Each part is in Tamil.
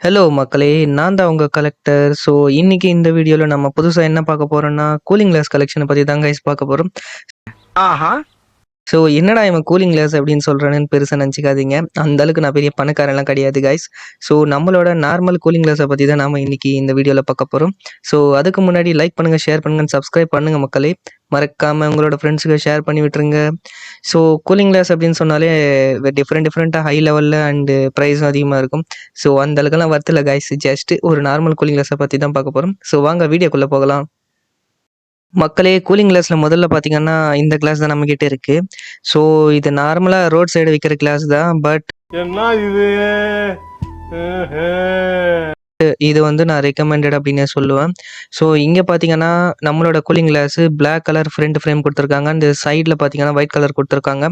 ஹலோ மக்களே. நான் தான் உங்கள் கலெக்டர் ஸோ இன்னைக்கு இந்த வீடியோவில் நம்ம புதுசாக என்ன பார்க்க போறோம்னா கூலிங் கிளாஸ் கலெக்ஷனை பற்றி தான் கைஸ் பார்க்க போகிறோம் ஆஹா. ஸோ என்னடா இவன் கூலிங் கிளாஸ் அப்படின்னு சொல்கிறேன்னு பெருசாக நினச்சிக்காதீங்க. அந்த அளவுக்கு நான் பெரிய பணக்காரன்லாம் கிடையாது கைஸ் ஸோ நம்மளோட நார்மல் கூலிங் கிளாஸை பற்றி தான் நாம் இன்னைக்கு இந்த வீடியோவில் பார்க்க போகிறோம் ஸோ அதுக்கு முன்னாடி லைக் பண்ணுங்கள் ஷேர் பண்ணுங்கள் சப்ஸ்கிரைப் பண்ணுங்கள் மக்களே. மறக்காமல் உங்களோட ஃப்ரெண்ட்ஸுக்கு ஷேர் பண்ணி விட்டுருங்க. ஸோ கூலிங் கிளாஸ் அப்படின்னு சொன்னாலே டிஃப்ரெண்ட் டிஃப்ரெண்ட்டாக ஹை லெவலில் அண்டு ப்ரைஸும் அதிகமாக இருக்கும். ஸோ அந்த அளவுக்குலாம் வரத்தில் கைஸ் ஜஸ்ட்டு ஒரு நார்மல் கூலிங் கிளாஸை பற்றி தான் பார்க்க போகிறோம் ஸோ வாங்க வீடியோக்குள்ளே போகலாம். மக்களே கூலிங் கிளாஸில் முதல்ல பார்த்தீங்கன்னா இந்த கிளாஸ் தான் நம்மக்கிட்ட இருக்கு. ஸோ இது நார்மலாக ரோட் சைடு விற்கிற கிளாஸ் தான் பட் என்ன இது? இது வந்து நான் ரெக்கமெண்டட் அப்படின்னு சொல்லுவேன். ஸோ இங்கே பார்த்தீங்கன்னா நம்மளோட cooling glass black colour front frame கொடுத்துருக்காங்க. இந்த சைடில் பார்த்தீங்கன்னா ஒயிட் கலர் கொடுத்துருக்காங்க.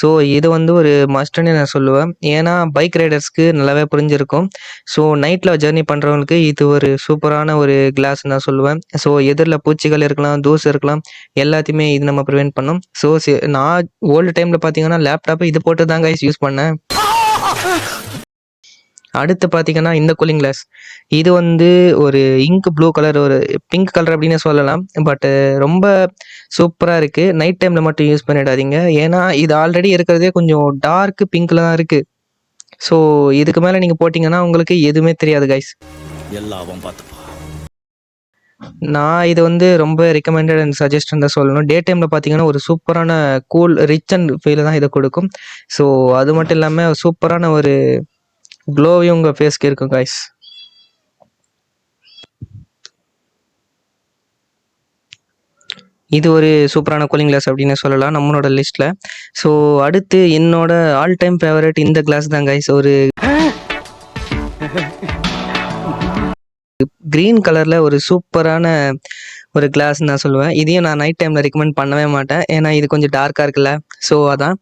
ஸோ இது வந்து ஒரு மஸ்ட்னு நான் சொல்லுவேன். ஏன்னா பைக் ரைடர்ஸ்க்கு நல்லாவே புரிஞ்சிருக்கும். ஸோ நைட்டில் ஜெர்னி பண்ணுறவங்களுக்கு இது ஒரு சூப்பரான ஒரு கிளாஸ் நான் சொல்லுவேன். ஸோ எதிரில் பூச்சிகள் இருக்கலாம் தூசு இருக்கலாம் எல்லாத்தையுமே இது நம்ம ப்ரிவெண்ட் பண்ணும். ஸோ நான் ஓல்டு டைமில் பார்த்தீங்கன்னா லேப்டாப் இது போட்டு தான் கைஸ் யூஸ் பண்ணேன். அடுத்து பார்த்தீங்கன்னா இந்த கூலிங் கிளாஸ் இது வந்து ஒரு இங்க் ப்ளூ கலர் ஒரு பிங்க் கலர் அப்படின்னு சொல்லலாம். பட்டு ரொம்ப சூப்பராக இருக்குது நைட் டைமில் மட்டும் யூஸ் பண்ணிடாதீங்க. ஏன்னா இது ஆல்ரெடி இருக்கிறதே கொஞ்சம் டார்க் பிங்க்கில் தான் இருக்குது ஸோ இதுக்கு மேலே நீங்கள் போட்டிங்கன்னா உங்களுக்கு எதுவுமே தெரியாது கைஸ் எல்லாம் அவன் பார்த்துப்பா. நான் இது வந்து ரொம்ப ரெக்கமெண்டட் அண்ட் சஜஷன் தான் சொல்லணும். டே டைமில் பார்த்தீங்கன்னா ஒரு சூப்பரான கூல் ரிச் அண்ட் ஃபீல் தான் இதை கொடுக்கும். ஸோ அது மட்டும் இல்லாமல் சூப்பரான ஒரு க்ளோவையும் உங்கள் ஃபேஸ்க்கு இருக்கும் காய்ஸ் இது ஒரு சூப்பரான கூலிங் கிளாஸ் அப்படின்னு சொல்லலாம் நம்மளோட லிஸ்ட்ல ஸோ அடுத்து என்னோட ஆல் டைம் ஃபேவரட் இந்த கிளாஸ் தான் கைஸ் ஒரு கிரீன் கலர்ல ஒரு சூப்பரான ஒரு கிளாஸ் நான் சொல்லுவேன். இதையும் நான் நைட் டைமில் ரெக்கமெண்ட் பண்ணவே மாட்டேன். ஏன்னா இது கொஞ்சம் டார்க்காக இருக்குல்ல. ஸோ அதான்.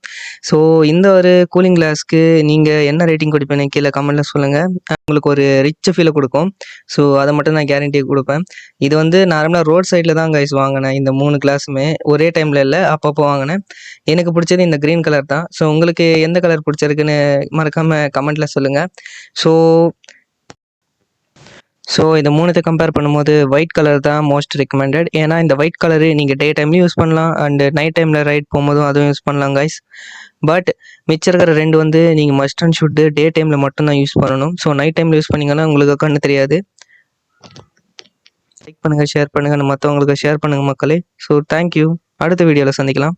ஸோ இந்த ஒரு கூலிங் கிளாஸ்க்கு நீங்கள் என்ன ரேட்டிங் கொடுப்பீங்க? கீழே கமெண்ட்டில் சொல்லுங்கள் உங்களுக்கு ஒரு ரிச் ஃபீலை கொடுக்கும். ஸோ அதை மட்டும் நான் கேரண்டி கொடுப்பேன். இது வந்து நார்மலாக ரோட் சைடில் தான் கைஸ் வாங்கினேன். இந்த மூணு கிளாஸுமே ஒரே டைமில் இல்லை அப்பப்போ வாங்கினேன். எனக்கு பிடிச்சது இந்த க்ரீன் கலர் தான். ஸோ உங்களுக்கு எந்த கலர் பிடிச்சிருக்குன்னு மறக்காமல் கமெண்ட்டில் சொல்லுங்கள் ஸோ ஸோ இந்த மூணுத்தை கம்பேர் பண்ணும்போது ஒயிட் கலர் தான் மோஸ்ட் ரெக்கமெண்டட் ஏன்னா இந்த ஒயிட் கலரு நீங்கள் டே டைம்லையும் யூஸ் பண்ணலாம் அண்ட் நைட் டைமில் ரைட் போகும்போதும் அதுவும் யூஸ் பண்ணலாம் கைஸ் பட் மிச்சம் இருக்கிற ரெண்டு வந்து நீங்கள் மஸ்ட் அண்ட் ஷுட்டு டே டைமில் மட்டும்தான் யூஸ் பண்ணணும். ஸோ நைட் டைமில் யூஸ் பண்ணிங்கன்னா உங்களுக்கு கண்ணு தெரியாது. லைக் பண்ணுங்கள் ஷேர் பண்ணுங்கள் மற்றவங்களுக்கு ஷேர் பண்ணுங்கள் மக்களே. ஸோ தேங்க்யூ அடுத்த வீடியோவில் சந்திக்கலாம்.